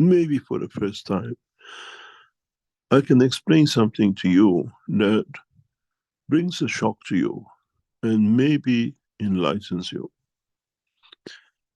maybe for the first time, I can explain something to you that brings a shock to you and maybe enlightens you.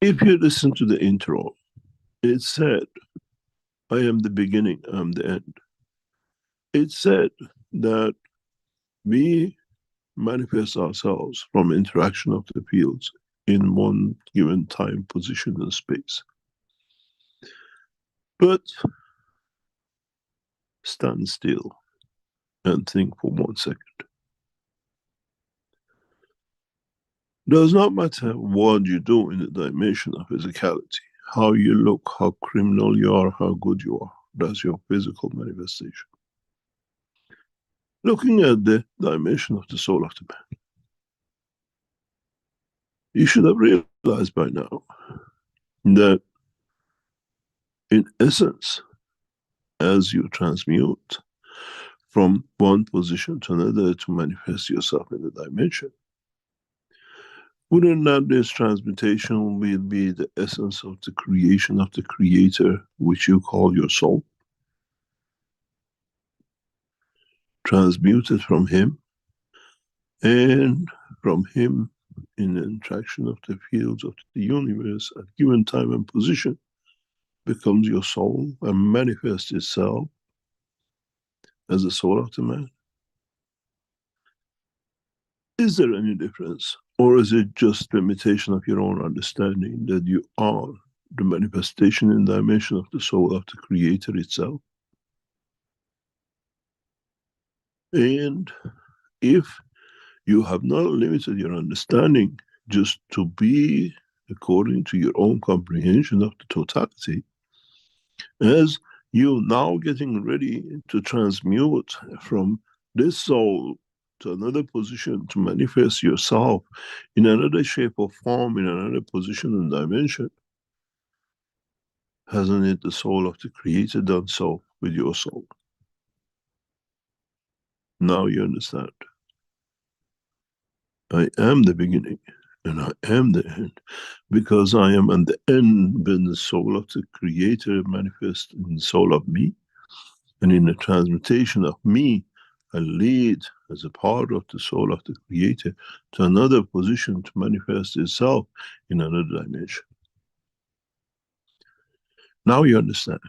If you listen to the intro, it said, I am the beginning, I am the end. It said that we manifest ourselves from interaction of the fields in one given time, position and space. But stand still and think for one second. Does not matter what you do in the dimension of physicality, how you look, how criminal you are, how good you are. That's your physical manifestation. Looking at the dimension of the soul of the man, you should have realized by now that in essence, as you transmute from one position to another to manifest yourself in the dimension, wouldn't that this transmutation will be the essence of the creation of the creator, which you call your soul? Transmuted from him, and from him in the interaction of the fields of the universe at given time and position, becomes your soul and manifests itself as the soul of the man. Is there any difference? Or is it just limitation of your own understanding that you are the manifestation and dimension of the soul of the creator itself? And if you have not limited your understanding just to be according to your own comprehension of the totality, as you now getting ready to transmute from this soul to another position to manifest yourself in another shape or form, in another position and dimension. Hasn't it the soul of the creator done so with your soul? Now you understand. I am the beginning and I am the end because I am at the end when the soul of the creator manifests in the soul of me and in the transmutation of me I lead as a part of the soul of the creator to another position to manifest itself in another dimension. Now you understand.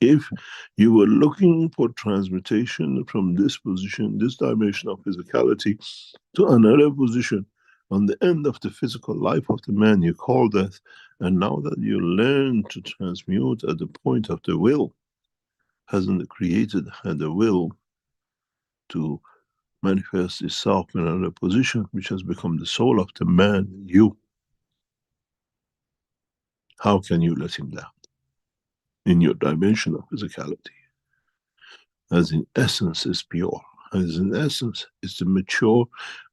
If you were looking for transmutation from this position, this dimension of physicality to another position on the end of the physical life of the man you call death, and now that you learn to transmute at the point of the will, hasn't the created had the will to manifest itself in another position, which has become the soul of the man, you. How can you let him down? In your dimension of physicality. As in essence is pure, as in essence is the mature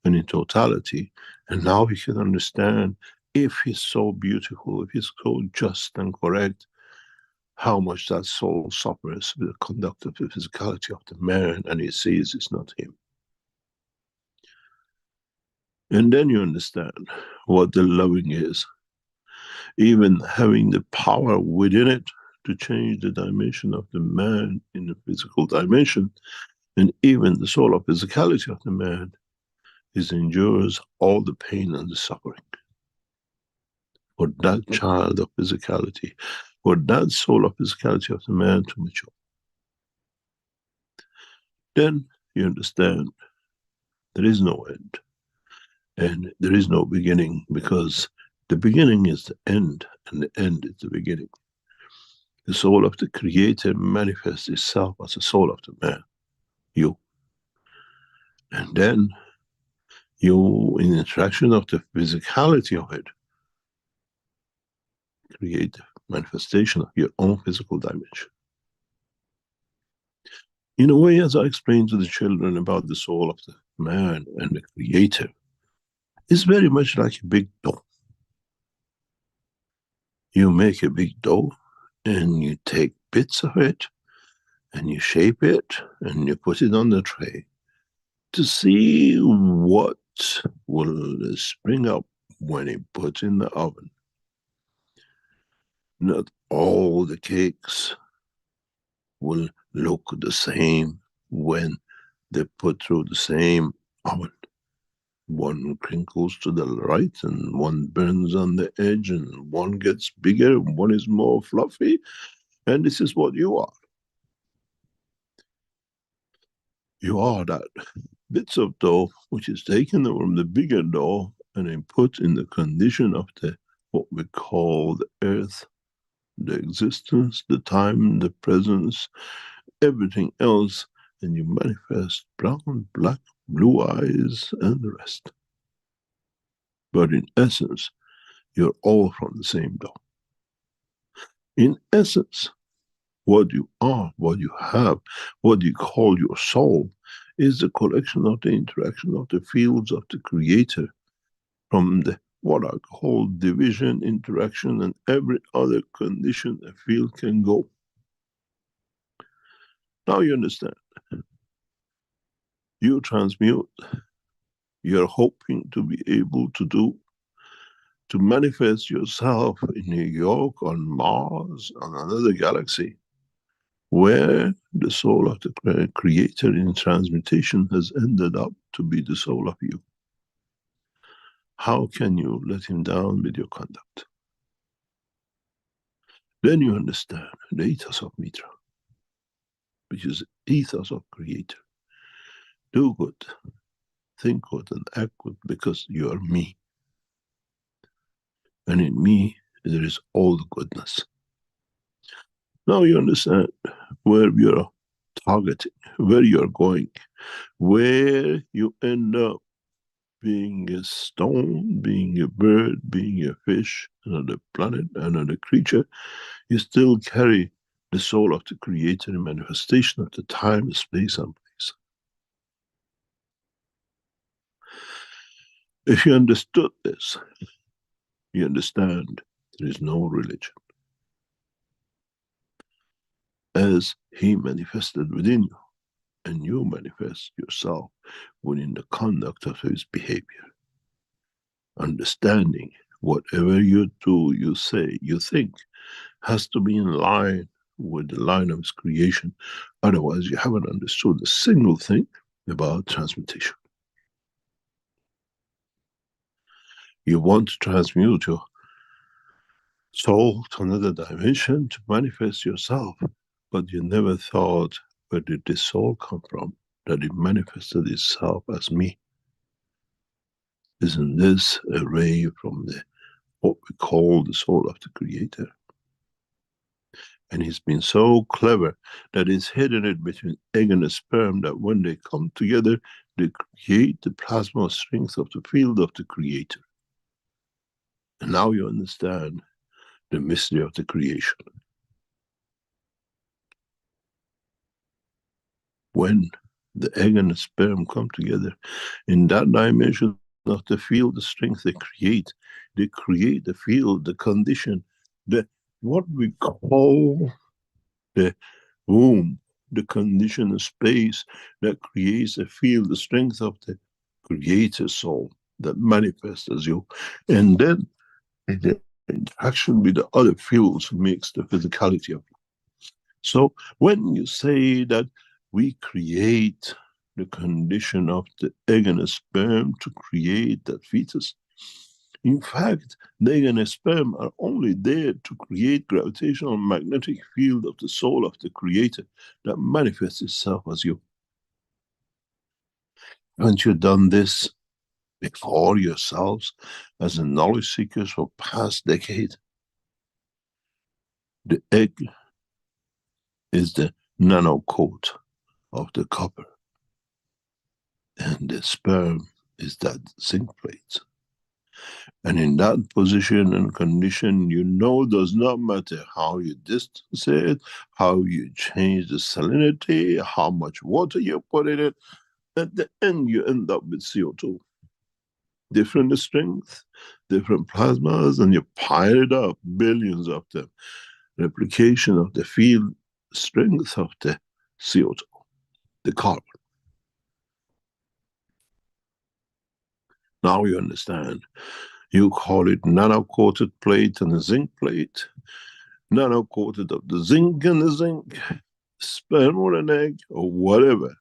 and in totality. And now we can understand if he's so beautiful, if he's so just and correct, how much that soul suffers with the conduct of the physicality of the man and he sees it's not him. And then you understand what the loving is. Even having the power within it to change the dimension of the man in the physical dimension, and even the soul of physicality of the man is endures all the pain and the suffering. For that mm-hmm. child of physicality for that soul of physicality of the man to mature. Then you understand there is no end and there is no beginning because the beginning is the end and the end is the beginning. The soul of the creator manifests itself as the soul of the man, you. And then you, in interaction of the physicality of it, create manifestation of your own physical dimension. In a way, as I explained to the children about the soul of the man and the creator, it's very much like a big dough. You make a big dough and you take bits of it and you shape it and you put it on the tray to see what will spring up when it puts in the oven not all the cakes will look the same when they put through the same oven. One crinkles to the right and one burns on the edge and one gets bigger and one is more fluffy. And this is what you are. You are that bits of dough which is taken from the bigger dough and then put in the condition of the what we call the earth, the existence, the time, the presence, everything else, and you manifest brown, black, blue eyes, and the rest. But in essence, you're all from the same dough. In essence, what you are, what you have, what you call your soul, is the collection of the interaction of the fields of the Creator from the what I call division, interaction, and every other condition a field can go. Now you understand. You transmute. You're hoping to be able to do, to manifest yourself in New York, on Mars, on another galaxy, where the soul of the creator in transmutation has ended up to be the soul of you. How can you let him down with your conduct? Then you understand the ethos of Mitra, which is ethos of creator. Do good, think good and act good because you are me. And in me there is all the goodness. Now you understand where you're targeting, where you're going, where you end up being a stone, being a bird, being a fish, another planet, another creature, you still carry the soul of the creator in manifestation of the time, space and place. If you understood this, you understand there is no religion as he manifested within you and you manifest yourself within the conduct of his behavior. Understanding whatever you do, you say, you think has to be in line with the line of his creation. Otherwise, you haven't understood a single thing about transmutation. You want to transmute your soul to another dimension to manifest yourself but you never thought, where did this soul come from? That it manifested itself as me. Isn't this a ray from the what we call the soul of the Creator? And he's been so clever that he's hidden it between egg and sperm that when they come together, they create the plasma strength of the field of the Creator. And now you understand the mystery of the creation. When the egg and the sperm come together. In that dimension of the field the strength they create they create the field the condition the what we call the womb the condition of space that creates a field the strength of the creator soul that manifests as you. And then the interaction with the other fields makes the physicality of you. So when you say that we create the condition of the egg and sperm to create that fetus. In fact, the egg and sperm are only there to create gravitational magnetic field of the soul of the creator that manifests itself as you. Haven't you done this before yourselves as a knowledge seekers for past decade? The egg is the nano coat of the copper. And the sperm is that zinc plate. And in that position and condition, you know does not matter how you distance it, how you change the salinity, how much water you put in it. At the end, you end up with CO2. Different strength, different plasmas, and you pile it up, billions of them. Replication of the field strength of the CO2 the carbon. Now you understand. You call it nano-coated plate and a zinc plate. nano coated of the zinc and the zinc, sperm or an egg or whatever.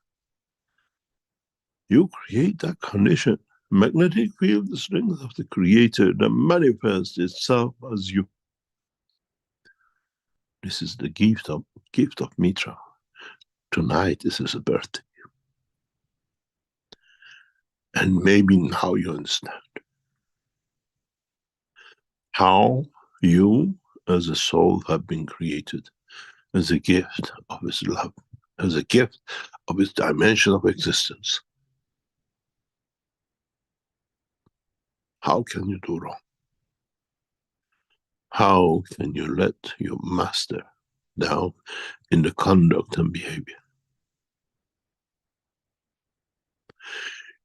You create that condition, magnetic field, the strength of the creator that manifests itself as you. This is the gift of gift of Mitra. Tonight is a birthday. And maybe now you understand how you as a soul have been created as a gift of his love, as a gift of his dimension of existence. How can you do wrong? How can you let your master down in the conduct and behavior?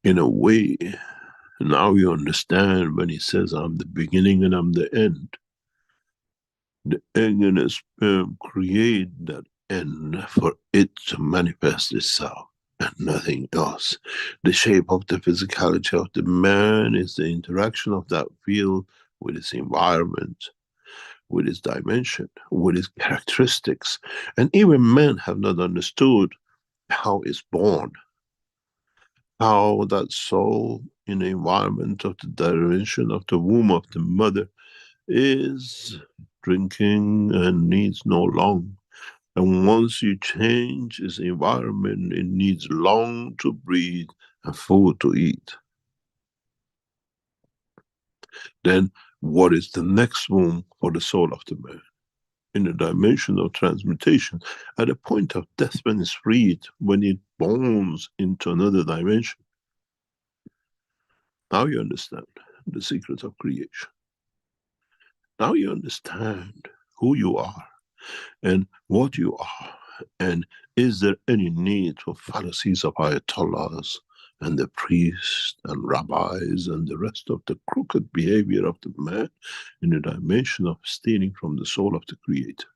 In a way, now you understand when he says, I'm the beginning and I'm the end. The egg and the sperm create that end for it to manifest itself and nothing else. The shape of the physicality of the man is the interaction of that field with its environment, with its dimension, with its characteristics. And even men have not understood how it's born, how that soul in the environment of the dimension of the womb of the mother is drinking and needs no long. And once you change its environment, it needs long to breathe and food to eat. Then what is the next womb for the soul of the man? In the dimension of transmutation, at the point of death when it's freed, when it bones into another dimension. Now you understand the secret of creation. Now you understand who you are and what you are. And is there any need for fallacies of ayatollahs and the priests and rabbis and the rest of the crooked behavior of the man in the dimension of stealing from the soul of the creator?